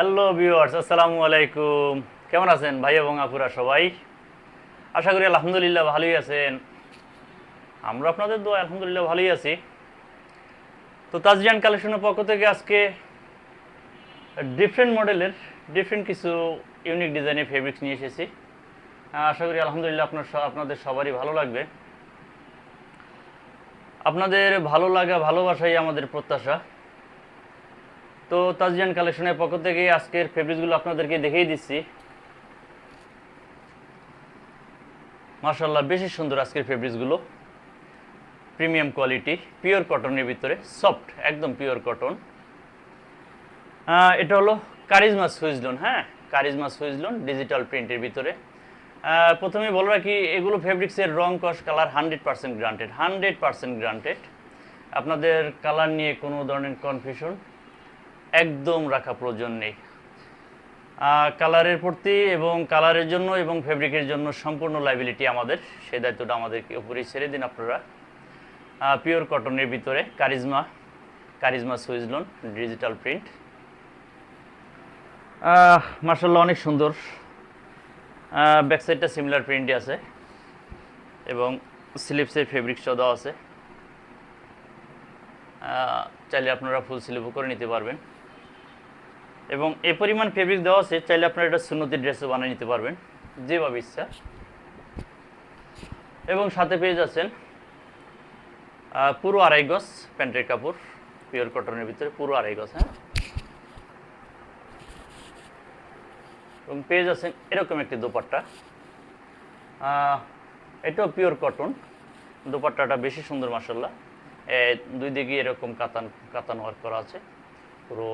Hello viewers আসসালামু আলাইকুম। কেমন আছেন ভাই এবং আপুরা সবাই? আশা করি আলহামদুলিল্লাহ ভালোই আছেন। আমরা আপনাদের দোয়া, আলহামদুলিল্লাহ ভালোই আছি। তো তাজরিয়ান কালেকশনের পক্ষ থেকে আজকে ডিফারেন্ট মডেলের ডিফারেন্ট কিছু ইউনিক ডিজাইনের ফেব্রিক্স নিয়ে এসেছি। আশা করি আলহামদুলিল্লাহ আপনার আপনাদের সবারই ভালো লাগবে। আপনাদের ভালো লাগা, ভালোবাসাই আমাদের প্রত্যাশা। তো তাজিয়ান কালেকশনের পক্ষ থেকে আজকের ফেব্রিক্সগুলো আপনাদেরকে দেখিয়ে দিচ্ছি। মাশাল্লাহ বেশি সুন্দর আজকের ফেব্রিক্সগুলো প্রিমিয়াম কোয়ালিটি পিওর কটনের ভিতরে সফট একদম পিওর কটন এটা হলো কারিজমা সুইজলন হ্যাঁ? কারিজমা সুইজলন ডিজিটাল প্রিন্টের ভিতরে। প্রথমে বলে রাখি, এগুলো ফেব্রিক্সের রং কস colour hundred percent guaranteed hundred percent guaranteed আপনাদের কালার নিয়ে কোনো ধরনের কনফিউশন একদম রাখা প্রয়োজন নেই। কালারের প্রতি এবং কালারের জন্য এবং ফেব্রিকের জন্য সম্পূর্ণ লাইবিলিটি আমাদের। সেই দায়িত্বটা আমাদেরকে উপরেই ছেড়ে দিন আপনারা। পিওর কটনের ভিতরে কারিজমা কারিজমা সুইজলন ডিজিটাল প্রিন্ট মার্শাল্লাহ অনেক সুন্দর। ব্যাক সাইডটা সিমিলার প্রিন্টই আছে। এবং স্লিপসের ফেব্রিক্সটাও দেওয়া আছে। চাইলে আপনারা ফুল স্লিপও করে নিতে পারবেন। এবং এ পরিমাণ ফেব্রিক দেওয়া আছে, চাইলে আপনারা এটা সুন্নতি ড্রেসও বানিয়ে নিতে পারবেন, যেভাবে ইচ্ছা। এবং সাথে পেয়ে যাচ্ছেন পুরো আড়াই গজ প্যান্টের কাপড় পিওর কটনের ভিতরে পুরো আড়াই গজ হ্যাঁ? এবং পেয়ে যাচ্ছেন এরকম একটি দোপাট্টা। এটাও পিওর কটন দোপাট্টাটা বেশি সুন্দর মাসাল্লাহ দুই দিকে এরকম কাতান কাতান ওয়ার্ক করা আছে, পুরো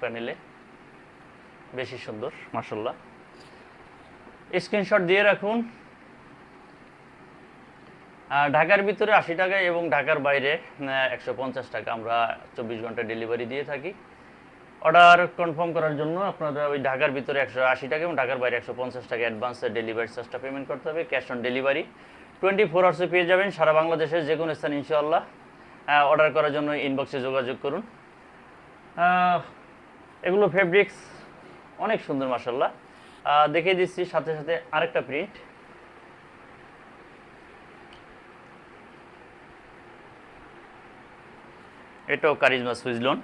প্যানেলে বেশি সুন্দর মাসাল্লাহ স্ক্রিনশট দিয়ে রাখুন। ঢাকার ভিতরে আশি টাকা এবং ঢাকার বাইরে একশো পঞ্চাশ টাকা। আমরা চব্বিশ ঘণ্টা ডেলিভারি দিয়ে থাকি। অর্ডার কনফার্ম করার জন্য আপনারা ওই ঢাকার ভিতরে একশো আশি টাকা এবং ঢাকার বাইরে একশো পঞ্চাশ টাকা অ্যাডভান্সে ডেলিভারি চার্জটা পেমেন্ট করতে হবে। Cash on delivery twenty four আওয়ার্সে পেয়ে যাবেন সারা বাংলাদেশের যে কোনো স্থান, ইনশাআল্লাহ। অর্ডার করার জন্য ইনবক্সে যোগাযোগ করুন। এগুলো ফেব্রিক্স অনেক সুন্দর মাসাল্লাহ দেখিয়ে দিচ্ছি সাথে সাথে আরেকটা প্রিন্ট এটাও কারিজমা সুইজলন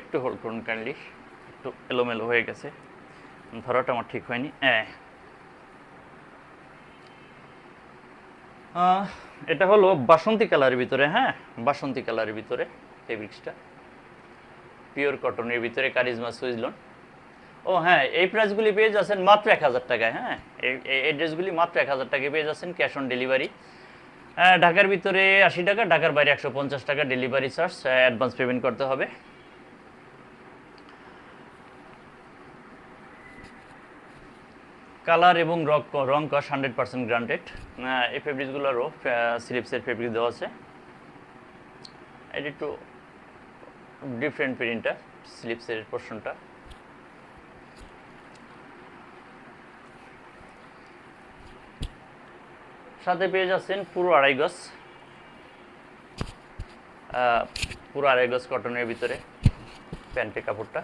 একটু হোল্ড করুন কাইন্ডলি একটু এলোমেলো হয়ে গেছে। ধরাটা আমার ঠিক হয়নি। হ্যাঁ। এটা হলো বাসন্তী কালারের ভিতরে হ্যাঁ? বাসন্তী কালারের ভিতরে ফেব্রিক্সটা পিওর কটনের ভিতরে কারিজমা সুইজলন। ও হ্যাঁ এই প্রাইসগুলি পেয়ে যাচ্ছেন মাত্র এক হাজার টাকায় হ্যাঁ? এই, এই- এই ড্রেসগুলি মাত্র এক হাজার টাকায় পেয়ে যাচ্ছেন ক্যাশ অন ডেলিভারি ঢাকার ভিতরে আশি টাকা, ঢাকার বাইরে একশো পঞ্চাশ টাকা ডেলিভারি চার্জ অ্যাডভান্স পেমেন্ট করতে হবে। কালার এবং রং রং কস হান্ড্রেড পার্সেন্ট গ্রান্টেড। এই ফেব্রিক্সগুলোরও স্লিপসের ফেব্রিক দেওয়া আছে। এটা একটু ডিফারেন্ট প্রিন্টটা স্লিপসের পোর্শনটা সাথে পেয়ে যাচ্ছেন পুরো আড়াই গজ। পুরো আড়াই গজ কটনের ভিতরে, প্যান্টের কাপড়টা।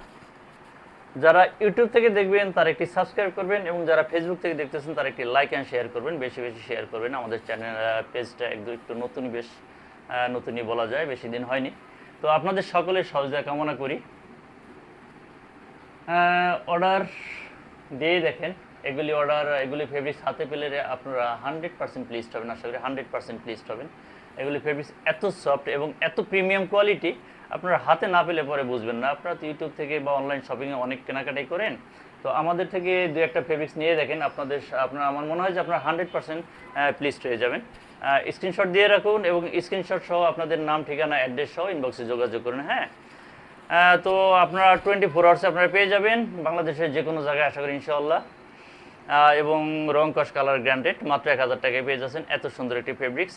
যারা ইউটিউব থেকে দেখবেন, তারা একটি সাবস্ক্রাইব করবেন এবং যারা ফেসবুক থেকে দেখতেছেন, তারা একটি লাইক অ্যান্ড শেয়ার করবেন, বেশি বেশি শেয়ার করবেন। আমাদের চ্যানেল পেজটা একদম একটু নতুন, বেশ নতুনই বলা যায়, বেশি দিন হয়নি। তো আপনাদের সকলের সহযোগিতা কামনা করি। অর্ডার দিয়ে দেখেন, এগুলি অর্ডার এগুলি ফেব্রিক্স হাতে পেলে আপনারা হান্ড্রেড পার্সেন্ট প্লিজড হবেন। আশা করি হান্ড্রেড পার্সেন্ট প্লিজড হবেন। এগুলি ফেব্রিক্স এত সফট এবং এত প্রিমিয়াম কোয়ালিটি আপনারা হাতে না পেলে পরে বুঝবেন না। আপনারা তো ইউটিউব থেকে বা অনলাইন শপিংয়ে অনেক কেনাকাটাই করেন। তো আমাদের থেকে দু একটা ফেব্রিক্স নিয়ে দেখেন, আপনাদের আপনার, আমার মনে হয় যে আপনারা হান্ড্রেড পার্সেন্ট প্লিজড হয়ে যাবেন। স্ক্রিনশট দিয়ে রাখুন এবং স্ক্রিনশট সহ আপনাদের নাম, ঠিকানা অ্যাড্রেস সহ ইনবক্সে যোগাযোগ করুন হ্যাঁ? তো আপনারা টোয়েন্টি ফোর আওয়ার্সে আপনারা পেয়ে যাবেন বাংলাদেশের যে কোনো জায়গায়, আশা করি ইনশাআল্লাহ। এবং রং কস কালার গ্র্যান্ডেড মাত্র এক হাজার টাকায় পেয়ে যাচ্ছেন। এত সুন্দর একটি ফেব্রিক্স